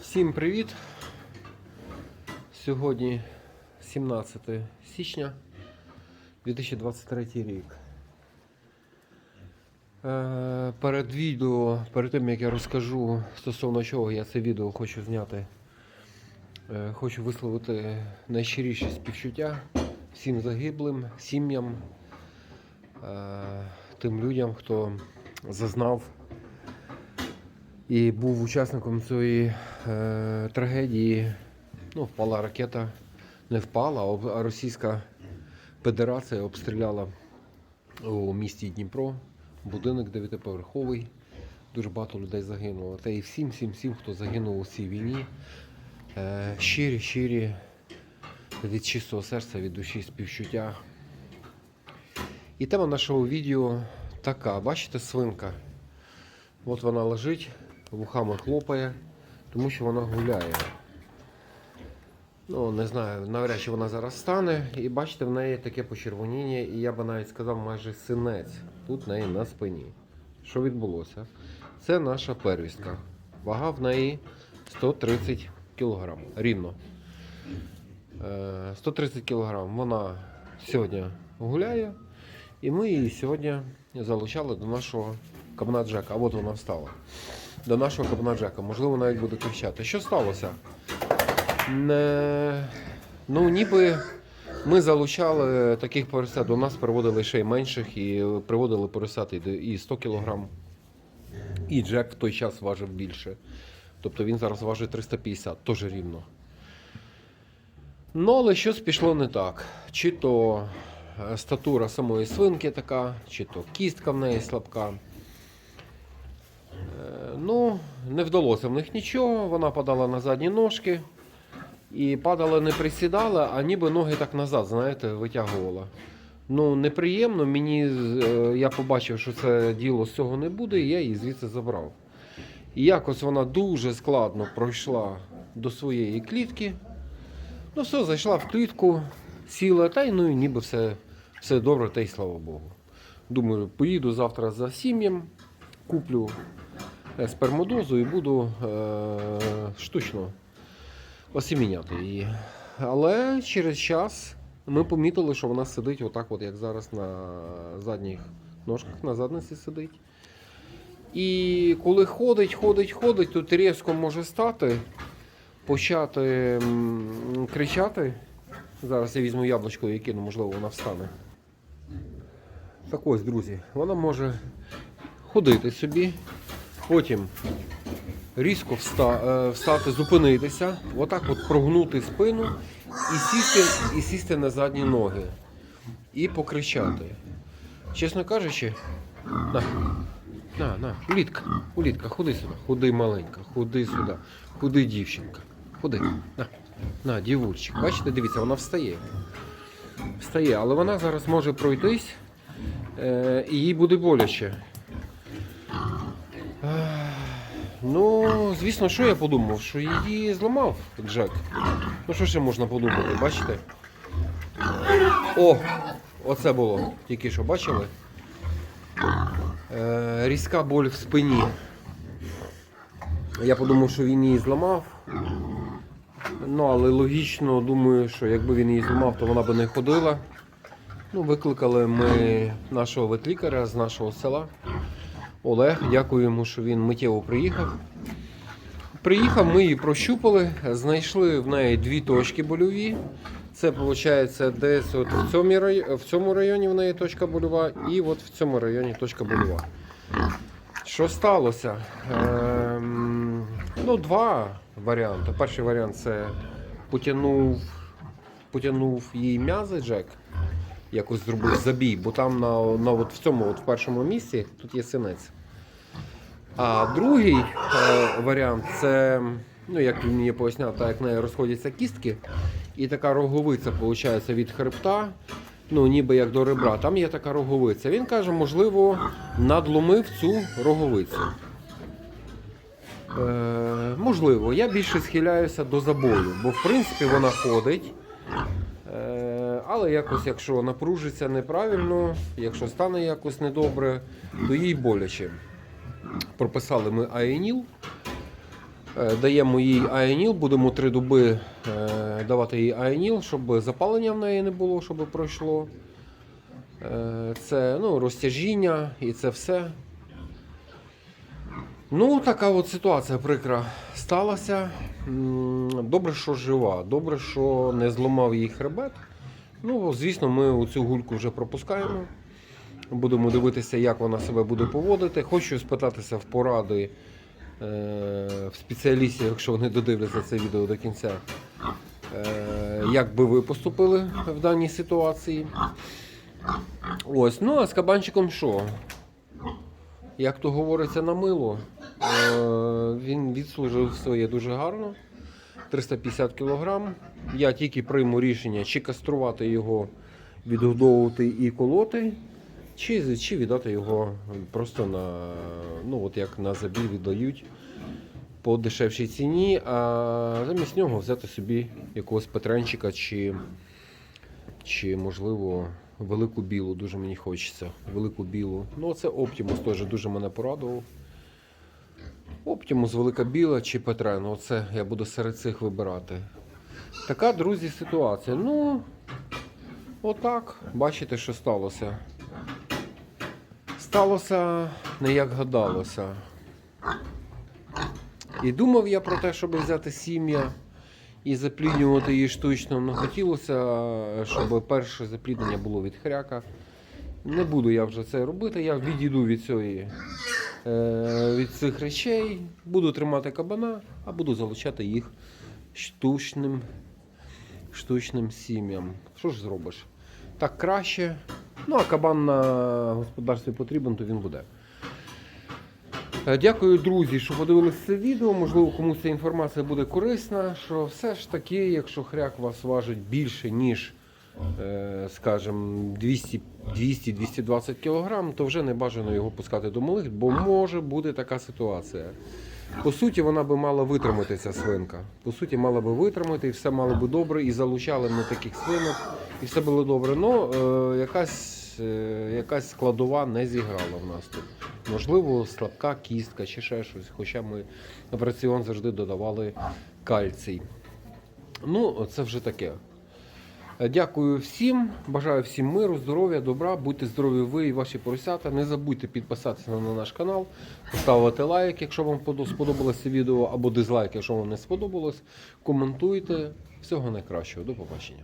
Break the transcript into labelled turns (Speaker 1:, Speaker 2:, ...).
Speaker 1: Всім привіт! Сьогодні 17 січня 2023 рік. Е, Перед відео, перед тим як я розкажу стосовно чого я це відео хочу зняти, е, хочу висловити найщиріші співчуття всім загиблим, сім'ям, е, тим людям, хто зазнав і був учасником цієї е, трагедії. Ну, впала ракета, не впала, а Російська Федерація обстріляла у місті Дніпро будинок дев'ятиповерховий. Дуже багато людей загинуло. Та і всім, всім, всім, хто загинув у цій війні. Е, щирі, щирі від чистого серця, від душі співчуття. І тема нашого відео така. Бачите, свинка. От вона лежить, вухами хлопає, тому що вона гуляє. Ну, не знаю, навряд чи вона зараз стане. І бачите, в неї таке почервоніння, і я би навіть сказав майже синець. Тут в неї на спині. Що відбулося? Це наша первістка. Вага в неї 130 кг. Рівно. Е, 130 кг. Вона сьогодні гуляє, і ми її сьогодні залучали до нашого кабана Джека. А от вона встала. До нашого кабана Джека. Можливо, навіть буде кричати. Що сталося? Не... Ну, ніби ми залучали таких поросят. До нас приводили ще й менших і приводили поросят і 100 кг. І Джек в той час важив більше. Тобто він зараз важить 350, теж рівно. Ну, але щось пішло не так. Чи то статура самої свинки така, чи то кістка в неї слабка. Е, Ну, не вдалося в них нічого. Вона падала на задні ножки. І падала, не присідала, а ніби ноги так назад, знаєте, витягувала. Ну, неприємно, мені е, я побачив, що це діло з цього не буде, і я її звідси забрав. І якось вона дуже складно пройшла до своєї клітки. Ну, все, зайшла в клітку, сіла, та й ну ніби все, все добре, та й слава Богу. Думаю, поїду завтра за сім'ям, куплю е, спермодозу і буду е, штучно осіміняти її. Але через час ми помітили, що вона сидить отак, от як зараз на задніх ножках, на задниці сидить. І коли ходить, ходить, ходить, тут різко може стати, почати кричати. Зараз я візьму яблучко і кину, можливо, вона встане. Так ось, друзі, вона може ходити собі, потім різко е, встати, зупинитися, отак от прогнути спину і сісти, і сісти на задні ноги. І покричати. Чесно кажучи, на, на, на, улітка, улітка, ходи сюди, ходи маленька, ходи сюди, ходи дівчинка, ходи, на, на, дівульчик. Бачите, дивіться, вона встає. Встає, але вона зараз може пройтись і їй буде боляче. Ну, звісно, що я подумав? Що її зламав Джек. Ну що ще можна подумати, бачите? О! Оце було. Тільки що бачили? Е, різка боль в спині. Я подумав, що він її зламав. Ну, але логічно думаю, що якби він її зламав, то вона би не ходила. Ну, викликали ми нашого ветлікаря з нашого села. Олег, дякую йому, що він миттєво приїхав. Приїхав, ми її прощупали, знайшли в неї дві точки больові. Це виходить десь от в, цьому районі, в цьому районі в неї точка больова і от в цьому районі точка больова. Що сталося? Ем, ну, два варіанти. Перший варіант це потягнув, потягнув їй м'язи Джек, якось зробив забій, бо там на, на от в цьому от в першому місці тут є синець. А другий е, варіант це, ну як мені поясняв, так як в неї розходяться кістки, і така роговиця виходить від хребта, ну ніби як до ребра. Там є така роговиця. Він каже, можливо, надломив цю роговицю. Е, можливо, я більше схиляюся до забою, бо в принципі вона ходить. Але якось, якщо напружиться неправильно, якщо стане якось недобре, то їй боляче. прописали ми аеніл. Е, Даємо їй аеніл, будемо три доби е, давати їй аеніл, щоб запалення в неї не було, щоб пройшло. Е, Це ну, розтяжіння і це все. Ну, така от ситуація прикра сталася. Добре, що жива, добре, що не зламав їй хребет. Ну, звісно, ми цю гульку вже пропускаємо. Будемо дивитися, як вона себе буде поводити. Хочу спитатися в поради е, в спеціалістів, якщо вони додивляться це відео до кінця. Е, як би ви поступили в даній ситуації? Ось, ну а з кабанчиком що? Як то говориться на мило, е, він відслужив своє дуже гарно. 350 кг. Я тільки прийму рішення, чи каструвати його, відгодовувати і колоти, чи, чи віддати його просто на, ну, от як на забій віддають по дешевшій ціні, а замість нього взяти собі якогось петренчика чи, чи можливо, велику білу. Дуже мені хочеться. Велику білу. Ну, це Optimus теж дуже мене порадував. Optimus, велика біла чи Петрен. Оце я буду серед цих вибирати. Така, друзі, ситуація. Ну, отак. Бачите, що сталося. Сталося не як гадалося. І думав я про те, щоб взяти сім'я і запліднювати її штучно. але хотілося, щоб перше запліднення було від хряка. Не буду я вже це робити, я відійду від цієї від цих речей, буду тримати кабана, а буду залучати їх штучним, штучним сім'ям. Що ж зробиш? Так краще. Ну, а кабан на господарстві потрібен, то він буде. Е, Дякую, друзі, що подивилися це відео. Можливо, комусь ця інформація буде корисна. Що все ж таки, якщо хряк вас важить більше, ніж, е, скажімо, 200 200-220 кг, то вже не бажано його пускати до малих, бо може бути така ситуація. По суті, вона би мала витримати ця свинка. По суті, мала би витримати, і все мало би добре, і залучали ми таких свинок, і все було добре. Ну, е, якась, е, якась складова не зіграла в нас тут. Можливо, слабка кістка чи ще щось, хоча ми в раціон завжди додавали кальцій. Ну, це вже таке. Дякую всім, бажаю всім миру, здоров'я, добра, будьте здорові ви і ваші поросята. Не забудьте підписатися на наш канал, поставити лайк, якщо вам сподобалося відео, або дизлайк, якщо вам не сподобалось. Коментуйте. Всього найкращого. До побачення.